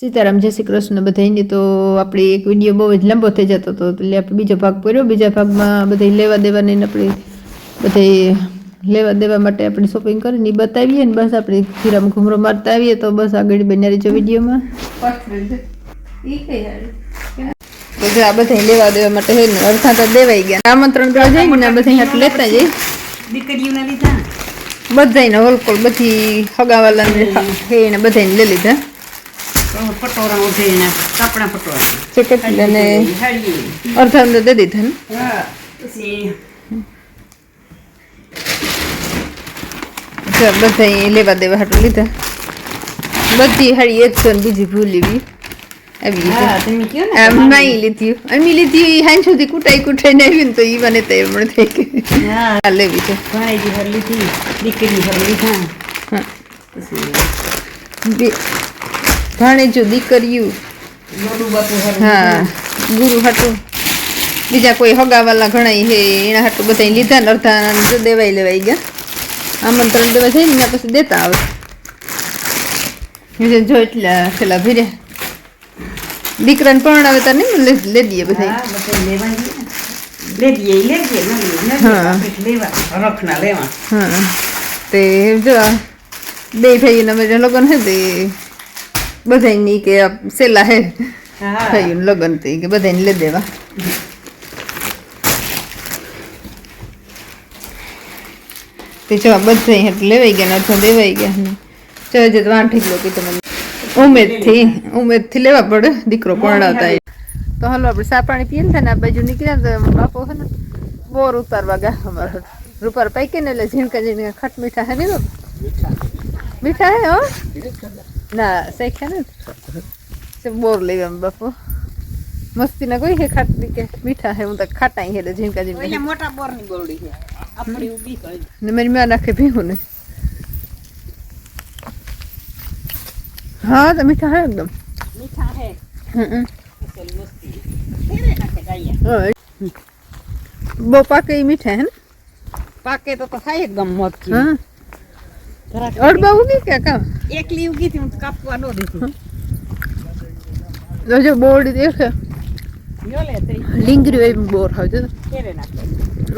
સીતારામ જય શ્રી કૃષ્ણ બધાને તો આપણે એક વીડિયો બહુ જ લાંબો થઈ જતો હતો એટલે આપણે બીજો ભાગ પૂર્યો બીજા ભાગમાં બધા લેવા દેવાની આપણે બધે લેવા દેવા માટે આપણે શોપિંગ કરીને બતાવીએ ને બસ આપણે ખીરામાં ઘૂમરો મારતા આવીએ તો બસ આગળ બનાવી જો વિડીયોમાં. તો જો આ બધા લેવા દેવા માટે હોય ને અડધા તો દેવાઈ ગયા. આમંત્રણ કરવા જઈએ ને બધા હાથ લેતા જઈએ. દીકરીઓને લીધા બધાને હોલકોલ બધી હગાવાલાને બધાને લઈ લીધા. પટોરા ઉઠે એના કપડા પટોરા ચકટ અને હાડી અડધા અંદર દે દીધા ને હા પછી જો બધા અહીં લેવા દેવા હાટું લીધા બધી હાડી એક છે ને બીજી ભૂલી ગઈ આવી ગઈ હા તમે કયો ને આમ નહીં લીધી અમે લીધી ઈ હાંજ સુધી કુટાઈ કુટાઈને આવી ને તો ઈ મને તો એમણે થઈ ગઈ હા આ લેવી છે ભાઈજી હર લીધી દીકરી હર લીધા હા પછી બે ભાણેજો દીકરીયું હા ગુરુ હતું બીજા કોઈ હગાવાલા ઘણા હે એના હાટું બધા લીધા ને અડધા જો દેવાઈ લેવાઈ ગયા. આમંત્રણ દેવા જઈને એના પછી દેતા આવે. બીજા જો એટલા પેલા ભીર્યા દીકરાને પરણાવે તાર નહીં લે દઈએ બધા હા લેવા જઈએ ને. લે દઈએ લે દઈએ ન લઈએ ન હા. લેવા હા તે જો બે ભાઈ બધા લગ્ન હે તે બધાની કે સેલા હે. થયું લગ્ન તે કે બધાને લે દેવા. તે જો બધા હેઠ લેવાઈ ગયા ને અથવા દેવાઈ ગયા જો જે તો વાંઠી લો કે તમે ઉમેદથી ઉમેદથી લેવા પડે. દીકરો પરણાવતા. તો હાલો આપણે સા પાણી પીએ ને આ બાજુ નીકળ્યા તો બાપો હે ને બોર ઉતારવા ગયા અમારો. રૂપાર પૈકીને એટલે ઝીણકા ઝીણકા ખટ મીઠા હે ને મીઠા હે હો? ના શેખ્યા ને તે બોર લેવા બાપુ મસ્તી ના કોઈ હે ખાટી કે મીઠા હે હું તો ખાટા હે એટલે ઝીણકા એટલે ઝીણકા મોટા બોરની ગોળી છે આપણી ઊભી હોય ને મારી માં નાખે ભીહું ને હા તો મીઠા હે એકદમ મીઠા હે હમ અસલ મસ્તી તેરે નાખે ગાયા હમ. બહુ પાકે ઈ મીઠા હે ને પાકે તો તો થાય એકદમ મોટકી હા જરાક અડબા ઉગી કે કામ? એકલી ઉગી હતી હું તો કાપવા ન દીધી. જો જો બોર્ડ દેખે. લીંગરી એમ બોર હોય તેરે નાખે.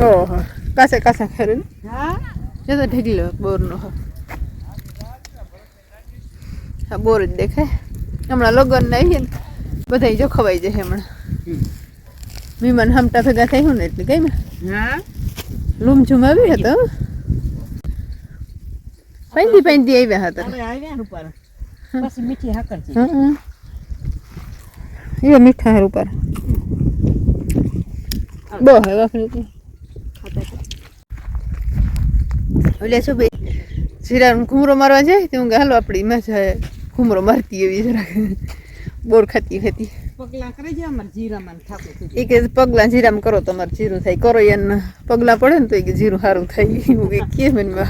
ઓહો કાસે કાસા ને? હા? જો તો ઢગલો બોર નો હા. બોર જ દેખાય. હમણાં લગન ના આવીએ ને બધા જો ખવાઈ જાય હમણાં. વિમાન હમટા ભેગા થાય ને એટલે કઈ ને હા? લૂમ ઝૂમ આવી હતો પાંદી પાંદી આવ્યા હતા. આવ્યા ઉપર. પછી મીઠી હાકર છે. એ મીઠા હાર ઉપર. બહુ હવે વાપરી એટલે શું ભાઈ? જીરા ઘૂમરો મારવા જાય તો હું હાલો આપણી મજા ઘૂમરો મારતી એવી જરાક. બોર ખાતી ખાતી પગલા કરે છે અમાર જીરામાં ને એ કે પગલા જીરામાં કરો તમારે જીરું થાય. કરો એને પગલા પડે ને તો એ કે જીરું સારું થાય. એવું કે કે મને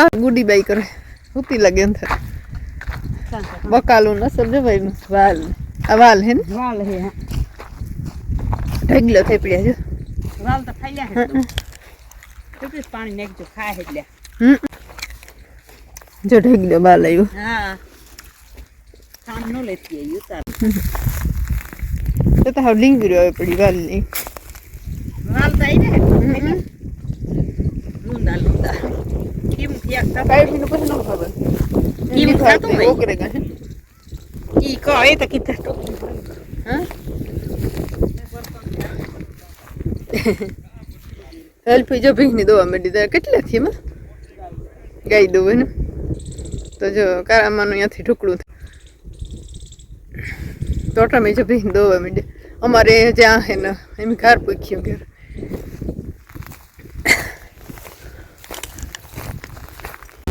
કા ગુડી બાઈ કરે? ઉતી લાગે અંદર બકાલું ન સમજો ભાઈ નું વાલ. આ વાલ હે ને? વાલ હે. ઢગલો થઈ પડ્યા છે. વાલ તો ખાઈ હે તો. પાણી નાખજો ખાય એટલે. જો ઢગલો બાલ આવ્યો હા. કામ ન લેતી આવી ઉતાર. તો તો હાવ લીંગરી આવી પડી વાલની. વાલ તો આવી ને કાઈ પીનું પછી ન ખબર કેમ ખાતું હોય? ઓકરે ગા ઈ કહો એ તો કીધા તો હા હેલ્પી જો ભીંગની દવા મળી દે કેટલા થી એમાં ગાઈ દઉં ને તો જો કારામાનું ત્યાંથી ઢુકડું તોટામાં જો ભીંગ દવા મળી અમારે જ્યાં હે ને એમ ઘર પૂછ્યું ઘર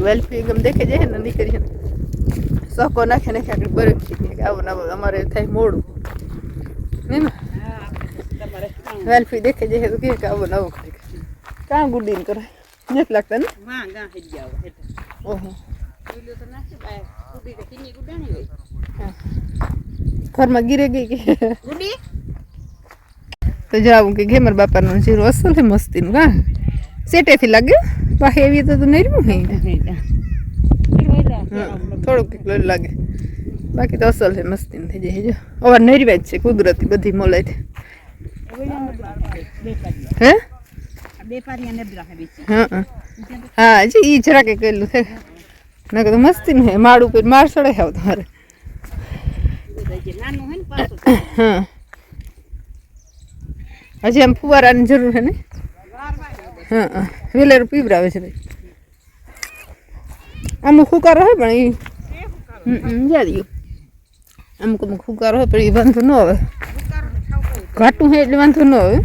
વેલ્ફી ગમ દેખે જાય ને નીકળી છે સકો નાખે નાખે આગળ બરફ કે આવું ના આવું અમારે થાય મોડું નહીં ને તમારે કામ વેલ્ફી દેખે જાય તો કે આવું નવું કરી કાં ગુડીન કરે નથી લાગતા ને વાં ગા હે જાવ એટલે ઓહો ઓલો તો નાખે બાય ગુડી તો કિની ગુડાણી હોય ઘરમાં ગીરે ગઈ કે ગુડી તો જાવું કે ઘેમર બાપાનું જીરું અસલ છે મસ્તીનું કા સેટેથી લાગ્યું બાકી એવી તો નહીં રહ્યું હે હા, થોડુંક કિલો લાગે બાકી તો અસલ છે મસ્તીનું થઈ જાય જો અવાર નરવા જ છે કુદરતી બધી મોલાઈ હે બે પારિયા ને રાખે બીજી હા હા. હા જી ઈ જરાકે કરેલું છે ના તો મસ્તીનું હે માળ ઉપર માળ સડે આવ તમારે નાનું હોય ને પાછું હા હજી આમ ફુવારાની જરૂર છે ને હા હા. વેલેરું પીવરાવે છે ભાઈ. અમુક ફુકારો હોય પણ એ જાડ્યું અમુક અમુક ફુકારો હોય પણ એ વાંધો ન આવે. ઘાટું હોય એટલે વાંધો ન આવે.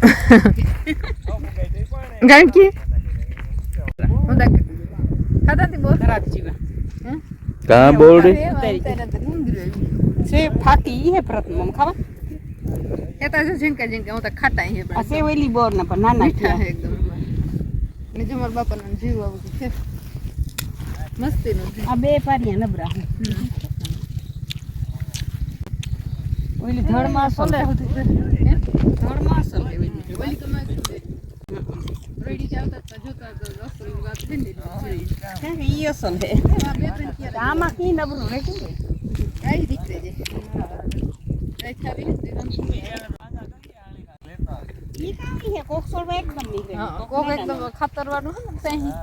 Ha ha હું કારણ કે કા બોરડી છે ફાકી હે પ્રથમ ખાવા કેતા છે જિનકા જિનકા હું તો ખાતા હે આ સેવેલી બોર ના પર નાના મીઠા હે એકદમ ને જો મારા બાપા નું જીવ આવું છે મસ્તી નું આ બે પારિયા નબરા ઓલી ધડ માં સોલે ધડ માં સોલે ઓલી કમાય છે રેડી ચાલતા હતા જોતા હતા રસોઈની વાત થઈ ને ઈ અસલ હે આ બે ત્રણ ક્યારે આમાં કી નબરું રે કે આઈ દીકરે છે આઈ ખાવી હતી ઈ કાઈ હે કોક સોલવા એકદમ નીકળે હા કોક એકદમ ખાતરવાનું હે ને સાહી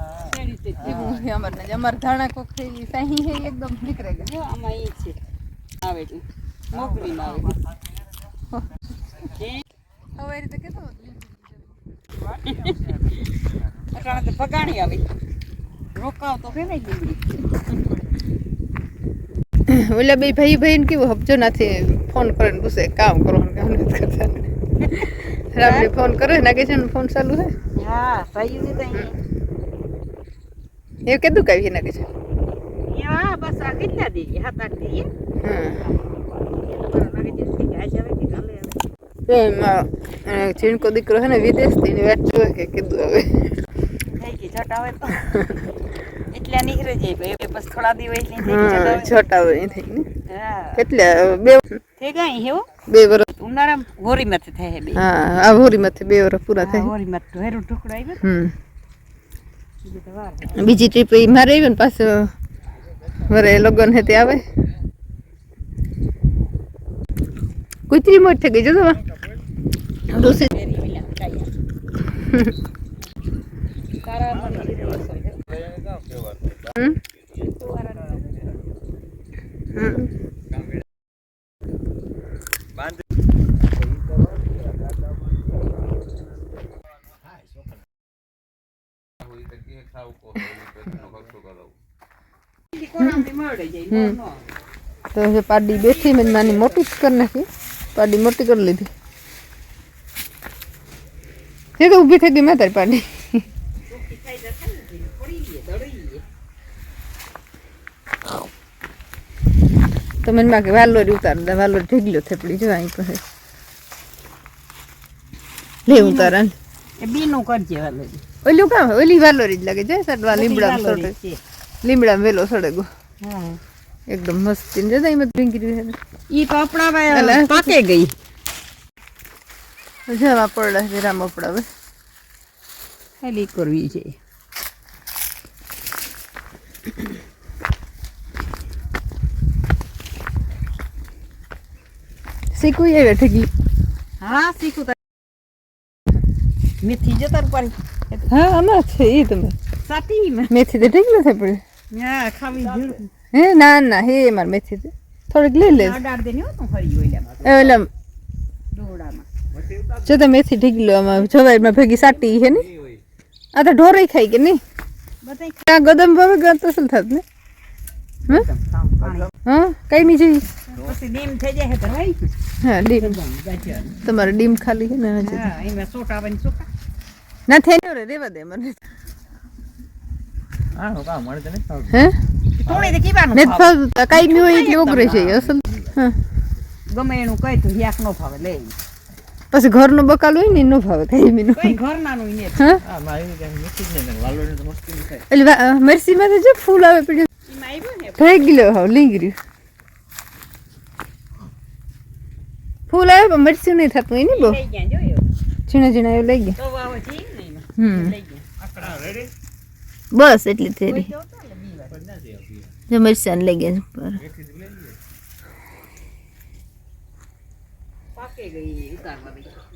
એવું છે અમારે ને અમારે ધાણા કોક છે ઈ સાહી છે ઈ એકદમ નીકળે ગયા જો આમાં ઈ છે આવે છે મોકલી માં આવે અટાણે તો પગાણી આવી. રોકાવ તો ફેરાઈ ગઈ ઓલા બે ભાઈ ભાઈ કેવું હબજો નાથી ફોન કરે ને પૂછે કામ કરો? ને કામ નથી કરતા. રામને ફોન કરે નાગે છે ને ફોન ચાલુ હે. હા સહી ને તઈ એ કીધું કાવી નાગે છે યા બસ આ કેટલા દી હાથ આઠ દી હા લાગે છે કે આજે આવે કે કાલે આવે તો એમાં અ, દીકરો હે ને વિદેશથી એની વાત જોવે કે કીધું હવે. તો. એટલા નીકળે જાય બસ થોડા થઈ કેટલા બે થઈ ગઈ હેવો બે વર્ષ ઉનાળા હોરી માથે થાય બે. હા આ હોરીમાંથી બે વર્ષ પૂરા થાય. હોરી માંથી હેરું ટુકડો આવ્યો હમ. બીજું ટ્રીપ એ મારે આવી ને પાછો. વરે લગન હે તે આવે. કુતરી મોટ થઈ ગઈ જો તો. ડોસી ફેરી વિલા કાયા તારા મને જીરો અસર છે હમ હમ કોરામની મળે જાય નો નો તો જે પાડી બેઠી મેં નાની મોટી જ કરી નાખી પાડી મોટી કરી લીધી એ તો ઊભી થઈ ગઈ મેં તારી પાડી. તો મને માગે વાલોરી ઉતાર દે વાલોરી ઢીગલો થેપડી જો અહીં કહે લે ઉતારા ને. એ બીનું કરજે વાલોરી. ઓલું કામ ઓલી વાલોરી જ લાગે છે સડવા લીમડા સડે લીમડા વેલો સડે ગો હા. એકદમ મસ્તી ને જતા એમાં ડ્રિંક કરી ઈ તો અલા. પાકે ગઈ. જવા પડે વિરામ રામ પડાવે હેલી કરવી છે. શીખવું આવે ઠીકલી હા શીખું મેથી જતા પડી હા આમાં છે એ તમે. સાટી મેથી તો ઢીકલો પડે. હા ખાવી હે ના ના હે માર મેથી થોડીક લઈ લે ઓલા જો તો મેથી ઢીકલો આમાં. જવાઈમાં ભેગી સાટી છે ને? આ તો ઢોરે ખાઈ કે નહીં? આ ગદમ ભાવે ગત તો શું થાત ને? હે હા? કઈ નહીં જોઈ પછી ડીમ થઈ જાય તો ભાઈ હા ડીમ. તમારે ડીમ ખાલી છે ને થઈ રે રેવા દે મને. હા? કઈ મી હોય એટલે ઉગરે છે અસલ. ગમે એનું કઈ તો યાક નો ફાવે લે. પછી ઘરનું બકાલ હોય ને ન ભાવે કઈ કોઈ એટલે હા? હા માં જ નહીં ફૂલ આવે પડ્યું થઈ ગયો હાવ લીંગર્યું ફૂલ આવે પણ મરસી નહીં થતું હોય ને બહુ. લઈ ગયા ઝીણા ઝીણા એવું લઈ ગયા. હમ. બસ એટલી બી વાત. જો મરસાને લઈ ગયા ઉપર પાકે ગઈ ઉતારવા દઈ